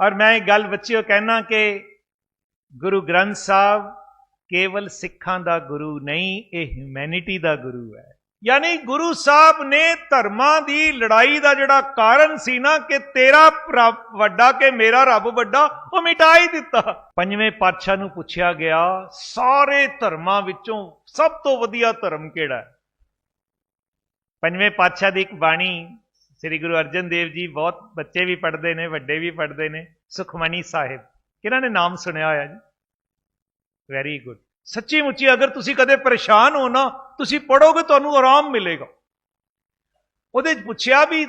ਔਰ ਮੈਂ ਇਹ ਗੱਲ ਬੱਚਿਓ ਕਹਿਣਾ ਕਿ ਗੁਰੂ ਗ੍ਰੰਥ ਸਾਹਿਬ ਕੇਵਲ ਸਿੱਖਾਂ ਦਾ ਗੁਰੂ ਨਹੀਂ, ਇਹ ਹਿਊਮੈਨਿਟੀ ਦਾ ਗੁਰੂ ਹੈ। ਯਾਨੀ ਗੁਰੂ ਸਾਹਿਬ ਨੇ ਧਰਮਾਂ ਦੀ ਲੜਾਈ ਦਾ ਜਿਹੜਾ ਕਾਰਨ ਸੀ ਨਾ ਕਿ ਤੇਰਾ ਰੱਬ ਵੱਡਾ ਕਿ ਮੇਰਾ ਰੱਬ ਵੱਡਾ, ਉਹ ਮਿਟਾ ਹੀ ਦਿੱਤਾ। ਪੰਜਵੇਂ ਪਾਤਸ਼ਾਹ ਨੂੰ ਪੁੱਛਿਆ ਗਿਆ, ਸਾਰੇ ਧਰਮਾਂ ਵਿੱਚੋਂ ਸਭ ਤੋਂ ਵਧੀਆ ਧਰਮ ਕਿਹੜਾ ਹੈ? ਪੰਜਵੇਂ ਪਾਤਸ਼ਾਹ ਦੀ ਇੱਕ ਬਾਣੀ ਸ੍ਰੀ ਗੁਰੂ ਅਰਜਨ ਦੇਵ ਜੀ ਬਹੁਤ ਬੱਚੇ ਵੀ ਪੜ੍ਹਦੇ ਨੇ, ਵੱਡੇ ਵੀ ਪੜ੍ਹਦੇ ਨੇ, ਸੁਖਮਨੀ ਸਾਹਿਬ। ਕਿਹਨਾਂ ਨੇ ਨਾਮ ਸੁਣਿਆ ਹੋਇਆ ਜੀ? ਵੈਰੀ ਗੁੱਡ ਸੱਚੀ ਮੁੱਚੀ ਅਗਰ ਤੁਸੀਂ ਕਦੇ ਪਰੇਸ਼ਾਨ ਹੋ ਨਾ, ਤੁਸੀਂ ਪੜੋਗੇ ਤੁਹਾਨੂੰ ਆਰਾਮ ਮਿਲੇਗਾ। ਉਹਦੇ 'ਚ ਪੁੱਛਿਆ ਵੀ,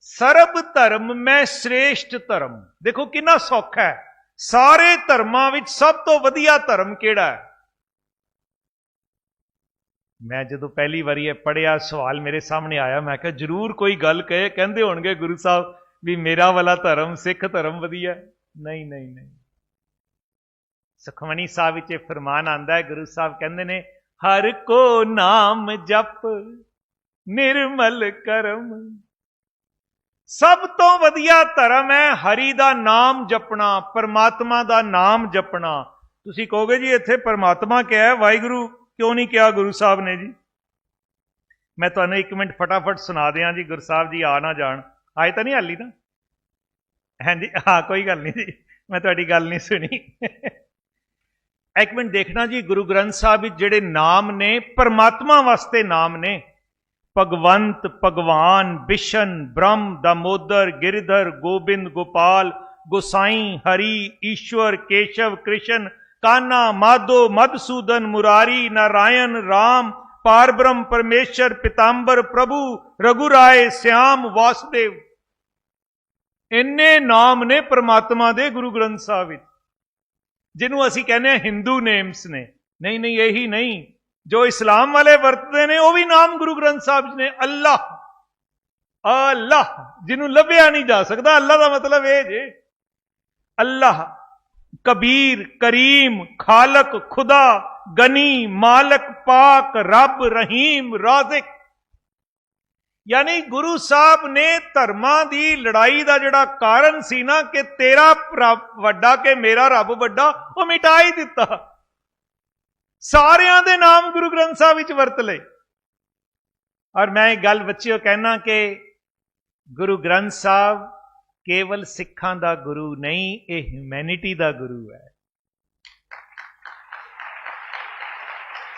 ਸਰਬ ਧਰਮ ਮੈਂ ਸ੍ਰੇਸ਼ਟ ਧਰਮ। ਦੇਖੋ ਕਿੰਨਾ ਸੌਖਾ ਹੈ। ਸਾਰੇ ਧਰਮਾਂ ਵਿੱਚ ਸਭ ਤੋਂ ਵਧੀਆ ਧਰਮ ਕਿਹੜਾ ਹੈ? ਮੈਂ ਜਦੋਂ ਪਹਿਲੀ ਵਾਰੀ ਇਹ ਪੜਿਆ ਸਵਾਲ ਮੇਰੇ ਸਾਹਮਣੇ ਆਇਆ, ਮੈਂ ਕਿਹਾ, ਜਰੂਰ ਕੋਈ ਗੱਲ ਕਹੇ। ਕਹਿੰਦੇ ਹੋਣਗੇ ਗੁਰੂ ਸਾਹਿਬ ਵੀ ਮੇਰਾ ਵਾਲਾ ਧਰਮ, ਸਿੱਖ ਧਰਮ ਵਧੀਆ ਨਹੀਂ ਨਹੀਂ ਨਹੀਂ। ਸੁਖਮਨੀ ਸਾਹਿਬ ਵਿੱਚ ਇਹ ਫਰਮਾਨ ਆਂਦਾ ਹੈ, ਗੁਰੂ ਸਾਹਿਬ ਕਹਿੰਦੇ ਨੇ, ਹਰ ਕੋ ਨਾਮ ਜਪ, ਨਿਰਮਲ ਕਰਮ। ਸਭ ਤੋਂ ਵਧੀਆ ਧਰਮ ਹੈ ਹਰੀ ਦਾ ਨਾਮ ਜਪਣਾ, ਪਰਮਾਤਮਾ ਦਾ ਨਾਮ ਜਪਣਾ। ਤੁਸੀਂ ਕਹੋਗੇ ਜੀ, ਇੱਥੇ ਪਰਮਾਤਮਾ ਕਿਹਾ ਹੈ, ਵਾਹਿਗੁਰੂ ਕਿਉਂ ਨਹੀਂ ਕਿਹਾ ਗੁਰੂ ਸਾਹਿਬ ਨੇ ਜੀ? ਮੈਂ ਤੁਹਾਨੂੰ ਇੱਕ ਮਿੰਟ ਫਟਾਫਟ ਸੁਣਾ ਦਿਆਂ ਜੀ, ਗੁਰੂ ਸਾਹਿਬ ਜੀ ਆ ਨਾ ਜਾਣ। ਆਏ ਤਾਂ ਨਹੀਂ ਹਾਲੀ ਨਾ ਹਾਂਜੀ, ਹਾਂ, ਕੋਈ ਗੱਲ ਨਹੀਂ ਜੀ। ਮੈਂ ਤੁਹਾਡੀ ਗੱਲ ਨਹੀਂ ਸੁਣੀ। ਇੱਕ ਮਿੰਟ ਦੇਖਣਾ ਜੀ, ਗੁਰੂ ਗ੍ਰੰਥ ਸਾਹਿਬ ਵਿੱਚ ਜਿਹੜੇ ਨਾਮ ਨੇ, ਪਰਮਾਤਮਾ ਵਾਸਤੇ ਨਾਮ ਨੇ। ਭਗਵੰਤ, ਭਗਵਾਨ, ਬਿਸ਼ਨ, ਬ੍ਰਹਮ, ਦਮੋਦਰ, ਗਿਰਧਰ, ਗੋਬਿੰਦ, ਗੋਪਾਲ, ਗੋਸਾਈ, ਹਰੀ, ਈਸ਼ਵਰ, ਕੇਸ਼ਵ, ਕ੍ਰਿਸ਼ਨ ਕਾਨਾ ਮਾਧੋ ਮਧਸੂਦਨ ਮੁਰਾਰੀ ਨਾਰਾਇਣ ਰਾਮ ਪਾਰਬ੍ਰਹਮ ਪਰਮੇਸ਼ਰ ਪਿਤਾੰਬਰ ਪ੍ਰਭੂ ਰਘੁਰਾਏ ਸਿਆਮ ਵਾਸਦੇਵ ਇੰਨੇ ਨਾਮ ਨੇ ਪ੍ਰਮਾਤਮਾ ਦੇ ਗੁਰੂ ਗ੍ਰੰਥ ਸਾਹਿਬ ਵਿੱਚ ਜਿਹਨੂੰ ਅਸੀਂ ਕਹਿੰਦੇ ਹਾਂ ਹਿੰਦੂ ਨੇਮਸ ਨੇ ਨਹੀਂ ਨਹੀਂ ਇਹੀ ਨਹੀਂ ਜੋ ਇਸਲਾਮ ਵਾਲੇ ਵਰਤਦੇ ਨੇ ਉਹ ਵੀ ਨਾਮ ਗੁਰੂ ਗ੍ਰੰਥ ਸਾਹਿਬ 'ਚ ਨੇ ਅੱਲਾਹ ਅੱਲਾਹ ਜਿਹਨੂੰ ਲੱਭਿਆ ਨਹੀਂ ਜਾ ਸਕਦਾ ਅੱਲਾਹ ਦਾ ਮਤਲਬ ਇਹ ਜੇ ਅੱਲਾਹ ਕਬੀਰ, ਕਰੀਮ, ਖਾਲਕ, ਖੁਦਾ, ਗਨੀ, ਮਾਲਕ, ਪਾਕ, ਰੱਬ, ਰਹੀਮ, ਰਾਜ਼ਿਕ। ਯਾਨੀ ਗੁਰੂ ਸਾਹਿਬ ਨੇ ਧਰਮਾਂ ਦੀ ਲੜਾਈ ਦਾ ਜਿਹੜਾ ਕਾਰਨ ਸੀ ਨਾ ਕਿ ਤੇਰਾ ਰੱਬ ਵੱਡਾ ਕਿ ਮੇਰਾ ਰੱਬ ਵੱਡਾ, ਉਹ ਮਿਟਾ ਹੀ ਦਿੱਤਾ। ਸਾਰਿਆਂ ਦੇ ਨਾਮ ਗੁਰੂ ਗ੍ਰੰਥ ਸਾਹਿਬ ਵਿੱਚ ਵਰਤ ਲਏ। ਔਰ ਮੈਂ ਇਹ ਗੱਲ ਬੱਚਿਓ ਕਹਿਣਾ ਕਿ ਗੁਰੂ ਗ੍ਰੰਥ ਸਾਹਿਬ ਕੇਵਲ ਸਿੱਖਾਂ ਦਾ ਗੁਰੂ ਨਹੀਂ, ਇਹ ਹਿਊਮੈਨਿਟੀ ਦਾ ਗੁਰੂ ਹੈ।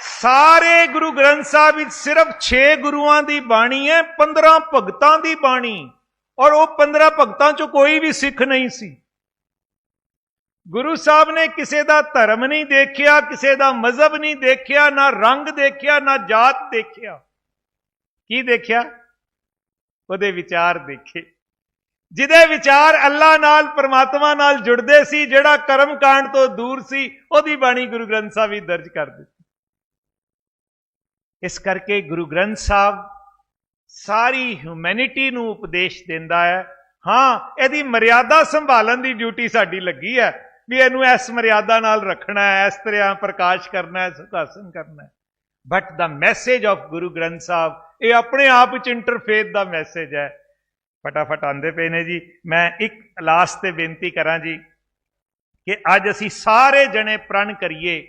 ਸਾਰੇ ਗੁਰੂ ਗ੍ਰੰਥ ਸਾਹਿਬ ਵਿੱਚ ਸਿਰਫ 6 ਗੁਰੂਆਂ ਦੀ ਬਾਣੀ ਹੈ 15 ਭਗਤਾਂ ਦੀ ਬਾਣੀ, ਔਰ ਉਹ 15 ਭਗਤਾਂ ਚੋਂ ਕੋਈ ਵੀ ਸਿੱਖ ਨਹੀਂ ਸੀ। ਗੁਰੂ ਸਾਹਿਬ ਨੇ ਕਿਸੇ ਦਾ ਧਰਮ ਨਹੀਂ ਦੇਖਿਆ, ਕਿਸੇ ਦਾ ਮਜ਼ਹਬ ਨਹੀਂ ਦੇਖਿਆ, ਨਾ ਰੰਗ ਦੇਖਿਆ, ਨਾ ਜਾਤ ਦੇਖਿਆ। ਕੀ ਦੇਖਿਆ? ਉਹਦੇ ਵਿਚਾਰ ਦੇਖੇ। ਜਿਹਦੇ ਵਿਚਾਰ ਅੱਲਾ ਨਾਲ, ਪਰਮਾਤਮਾ ਨਾਲ ਜੁੜਦੇ ਸੀ, ਜਿਹੜਾ ਕਰਮ ਕਾਂਡ ਤੋਂ ਦੂਰ ਸੀ, ਉਹਦੀ ਬਾਣੀ ਗੁਰੂ ਗ੍ਰੰਥ ਸਾਹਿਬ ਵਿੱਚ ਦਰਜ ਕਰ ਦਿੱਤੀ। ਇਸ ਕਰਕੇ ਗੁਰੂ ਗ੍ਰੰਥ ਸਾਹਿਬ ਸਾਰੀ ਹਿਊਮੈਨਿਟੀ ਨੂੰ ਉਪਦੇਸ਼ ਦਿੰਦਾ ਹੈ। ਹਾਂ, ਇਹਦੀ ਮਰਿਆਦਾ ਸੰਭਾਲਣ ਦੀ ਡਿਊਟੀ ਸਾਡੀ ਲੱਗੀ ਹੈ, ਵੀ ਇਹਨੂੰ ਇਸ ਮਰਿਆਦਾ ਨਾਲ ਰੱਖਣਾ ਹੈ, ਇਸ ਤਰ੍ਹਾਂ ਪ੍ਰਕਾਸ਼ ਕਰਨਾ ਹੈ, ਸੁਖਾਸਨ ਕਰਨਾ ਹੈ। But the message of Guru Granth Sahib, ਇਹ ਆਪਣੇ ਆਪ ਵਿੱਚ ਇੰਟਰਫੇਥ ਦਾ ਮੈਸੇਜ ਹੈ। ਫਟਾਫਟ ਆਂਦੇ ਪਏ ਨੇ ਜੀ। ਮੈਂ ਇੱਕ ਲਾਸਟ ਤੇ ਬੇਨਤੀ ਕਰਾਂ ਜੀ ਕਿ ਅੱਜ ਅਸੀਂ ਸਾਰੇ ਜਣੇ ਪ੍ਰਣ ਕਰੀਏ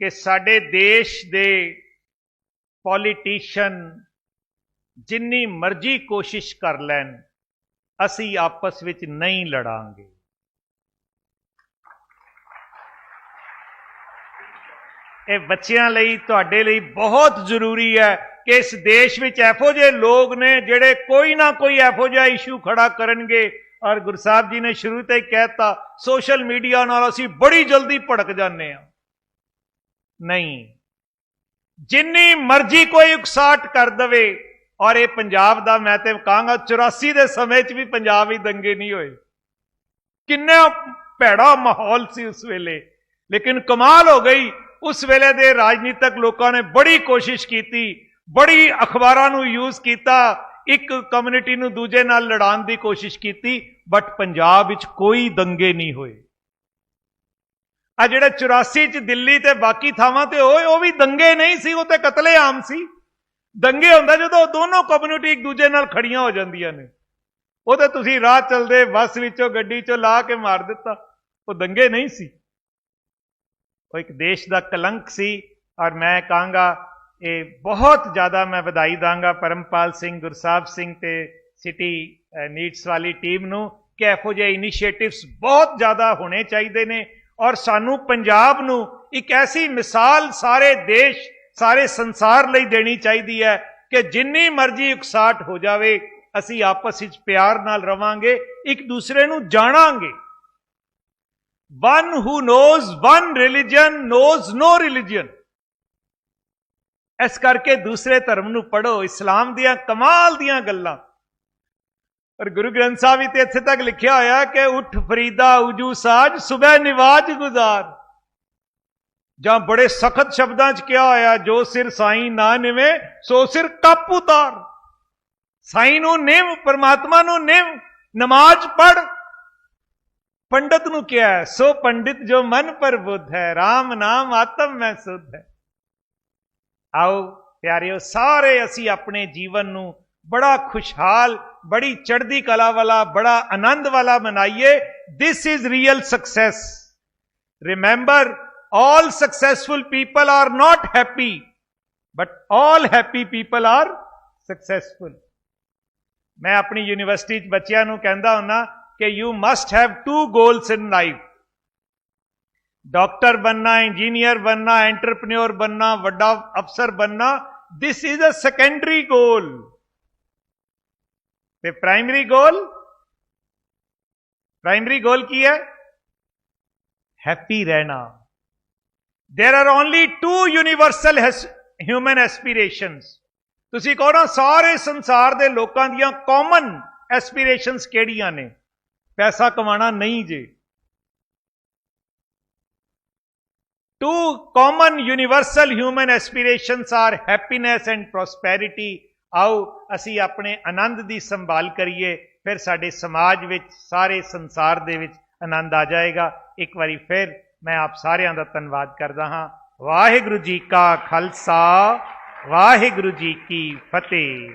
ਕਿ ਸਾਡੇ ਦੇਸ਼ ਦੇ ਪੋਲੀਟੀਸ਼ੀਅਨ ਜਿੰਨੀ ਮਰਜ਼ੀ ਕੋਸ਼ਿਸ਼ ਕਰ ਲੈਣ, ਅਸੀਂ ਆਪਸ ਵਿੱਚ ਨਹੀਂ ਲੜਾਂਗੇ। ਇਹ ਬੱਚਿਆਂ ਲਈ, ਤੁਹਾਡੇ ਲਈ ਬਹੁਤ ਜ਼ਰੂਰੀ ਹੈ। ਕਿ ਇਸ ਦੇਸ਼ ਵਿੱਚ ਇਹੋ ਜਿਹੇ ਲੋਕ ਨੇ ਜਿਹੜੇ ਕੋਈ ਨਾ ਕੋਈ ਇਹੋ ਜਿਹਾ ਇਸ਼ੂ ਖੜਾ ਕਰਨਗੇ। ਔਰ ਗੁਰਸਾਹਿਬ ਜੀ ਨੇ ਸ਼ੁਰੂ ਤੋਂ ਹੀ ਕਹਿਤਾ ਸੋਸ਼ਲ ਮੀਡੀਆ ਨਾਲ ਅਸੀਂ ਬੜੀ ਜਲਦੀ ਭੜਕ ਜਾਂਦੇ ਆ ਨਹੀਂ। ਜਿੰਨੀ ਮਰਜ਼ੀ ਕੋਈ ਉਕਸਾਟ ਕਰ ਦਵੇ, ਔਰ ਇਹ ਪੰਜਾਬ ਦਾ ਮੈਂ ਤੇ ਕਹਾਂਗਾ 84 ਦੇ ਸਮੇਂ 'ਚ ਵੀ ਪੰਜਾਬ ਹੀ ਦੰਗੇ ਨਹੀਂ ਹੋਏ। ਕਿੰਨਾ ਭੈੜਾ ਮਾਹੌਲ ਸੀ ਉਸ ਵੇਲੇ। ਲੇਕਿਨ ਕਮਾਲ ਹੋ ਗਈ। ਉਸ ਵੇਲੇ ਦੇ ਰਾਜਨੀਤਿਕ ਲੋਕਾਂ ਨੇ ਬੜੀ ਕੋਸ਼ਿਸ਼ ਕੀਤੀ। ਬੜੀ ਅਖਬਾਰਾਂ ਨੂੰ ਯੂਜ਼ ਕੀਤਾ, ਇੱਕ ਕਮਿਊਨਿਟੀ ਨੂੰ ਦੂਜੇ ਨਾਲ ਲੜਾਉਣ ਦੀ ਕੋਸ਼ਿਸ਼ ਕੀਤੀ ਬਟ ਪੰਜਾਬ ਵਿੱਚ ਕੋਈ ਦੰਗੇ ਨਹੀਂ ਹੋਏ। ਆ ਜਿਹੜੇ 84 ਚ ਦਿੱਲੀ ਤੇ ਬਾਕੀ ਥਾਵਾਂ ਤੇ ਹੋਏ, ਉਹ ਵੀ ਦੰਗੇ ਨਹੀਂ ਸੀ, ਉਹ ਤੇ ਕਤਲੇਆਮ ਸੀ। ਦੰਗੇ ਹੁੰਦਾ ਜਦੋਂ ਦੋਨੋਂ ਕਮਿਊਨਿਟੀ ਇੱਕ ਦੂਜੇ ਨਾਲ ਖੜੀਆਂ ਹੋ ਜਾਂਦੀਆਂ ਨੇ। ਉਹ ਤਾਂ ਤੁਸੀਂ ਰਾਹ ਚੱਲਦੇ, ਬੱਸ ਵਿੱਚੋਂ, ਗੱਡੀ ਚੋਂ ਲਾ ਕੇ ਮਾਰ ਦਿੱਤਾ। ਉਹ ਦੰਗੇ ਨਹੀਂ ਸੀ। ਉਹ ਇੱਕ ਦੇਸ਼ ਦਾ ਕਲੰਕ ਸੀ, ਔਰ ਮੈਂ ਕਹਾਂਗਾ ਇਹ ਬਹੁਤ ਜ਼ਿਆਦਾ ਮੈਂ ਵਧਾਈ ਦਾਂਗਾ ਪਰਮਪਾਲ ਸਿੰਘ, ਗੁਰਸਾਹਿਬ ਸਿੰਘ ਤੇ ਸਿਟੀ ਨੀਡਸ ਵਾਲੀ ਟੀਮ ਨੂੰ ਕਿ ਇਹੋ ਜਿਹੇ ਇਨੀਸ਼ੀਏਟਿਵਸ ਬਹੁਤ ਜ਼ਿਆਦਾ ਹੋਣੇ ਚਾਹੀਦੇ ਨੇ ਔਰ ਸਾਨੂੰ ਪੰਜਾਬ ਨੂੰ ਇੱਕ ਐਸੀ ਮਿਸਾਲ ਸਾਰੇ ਦੇਸ਼, ਸਾਰੇ ਸੰਸਾਰ ਲਈ ਦੇਣੀ ਚਾਹੀਦੀ ਹੈ ਕਿ ਜਿੰਨੀ ਮਰਜ਼ੀ ਉਕਸਾਟ ਹੋ ਜਾਵੇ, ਅਸੀਂ ਆਪਸ ਵਿੱਚ ਪਿਆਰ ਨਾਲ ਰਵਾਂਗੇ, ਇੱਕ ਦੂਸਰੇ ਨੂੰ ਜਾਣਾਂਗੇ। One who knows one religion knows no religion ਇਸ ਕਰਕੇ ਦੂਸਰੇ ਧਰਮ ਨੂੰ ਪੜੋ ਇਸਲਾਮ ਦੀਆਂ ਕਮਾਲ ਦੀਆਂ ਗੱਲਾਂ। ਔਰ ਗੁਰੂ ਗ੍ਰੰਥ ਸਾਹਿਬ ਵੀ ਤੇ ਇੱਥੇ ਤੱਕ ਲਿਖਿਆ ਹੋਇਆ ਕਿ ਉਠ ਫਰੀਦਾ, ਉਜੂ ਸਾਜ ਸਵੇਰ ਨਿਵਾਜ ਗੁਜ਼ਾਰ। ਜਾਂ ਬੜੇ ਸਖਤ ਸ਼ਬਦਾਂ 'ਚ ਕਿਹਾ ਹੋਇਆ, ਜੋ ਸਿਰ ਸਾਈਂ ਨਾ ਨਿਵੇਂ, ਸੋ ਸਿਰ ਕੱਪ ਉਤਾਰ। ਸਾਈਂ ਨੂੰ ਨਿਵ ਪਰਮਾਤਮਾ ਨੂੰ ਨਿਮ, ਨਮਾਜ਼ ਪੜ ਪੰਡਤ ਨੂੰ ਕਿਹਾ, ਸੋ ਪੰਡਿਤ ਜੋ ਮਨ ਪਰ ਬੁੱਧ ਹੈ RAM ਨਾਮ ਆਤਮ ਮੈਂ ਸੁਧ ਹੈ। ਆਓ ਪਿਆਰਿਓ ਸਾਰੇ ਅਸੀਂ ਆਪਣੇ ਜੀਵਨ ਨੂੰ ਬੜਾ ਖੁਸ਼ਹਾਲ ਬੜੀ ਚੜ੍ਹਦੀ ਕਲਾ ਵਾਲਾ ਬੜਾ ਆਨੰਦ ਵਾਲਾ ਮਨਾਈਏ this is real success remember all successful people are not happy but all happy people are successful ਮੈਂ ਆਪਣੀ ਯੂਨੀਵਰਸਿਟੀ ਚ ਬੱਚਿਆਂ ਨੂੰ ਕਹਿੰਦਾ ਹੁੰਨਾ ਕਿ you must have two goals in life doctor ਬੰਨਾ, ਇੰਜੀਨੀਅਰ ਬੰਨਾ, ਐਂਟਰਪ੍ਰੈਨਿਓਰ ਬੰਨਾ, ਵੱਡਾ ਅਫਸਰ ਬੰਨਾ, this is a secondary goal. ਤੇ ਪ੍ਰਾਇਮਰੀ ਗੋਲ ਪ੍ਰਾਇਮਰੀ ਗੋਲ ਕੀ ਹੈ? ਹੈਪੀ ਰਹਿਣਾ। There are only two universal human human ਤੁਸੀਂ ਕਹੋ ਨਾ, ਸਾਰੇ ਸੰਸਾਰ ਦੇ ਲੋਕਾਂ ਦੀਆਂ ਕਾਮਨ ਐਸਪੀਰੇਸ਼ਨਸ ਕਿਹੜੀਆਂ ਨੇ? ਪੈਸਾ ਕਮਾਉਣਾ ਨਹੀਂ ਜੇ। Two common universal human aspirations are happiness and prosperity. ਆਓ ਅਸੀਂ ਆਪਣੇ ਆਨੰਦ ਦੀ ਸੰਭਾਲ ਕਰੀਏ, ਫਿਰ ਸਾਡੇ ਸਮਾਜ ਵਿੱਚ, ਸਾਰੇ ਸੰਸਾਰ ਦੇ ਵਿੱਚ ਆਨੰਦ ਆ ਜਾਏਗਾ। ਇੱਕ ਵਾਰੀ ਫਿਰ ਮੈਂ ਆਪ ਸਾਰਿਆਂ ਦਾ ਧੰਨਵਾਦ ਕਰਦਾ ਹਾਂ। ਵਾਹਿਗੁਰੂ ਜੀ ਕਾ ਖਾਲਸਾ, ਵਾਹਿਗੁਰੂ ਜੀ ਕੀ ਫਤਿਹ।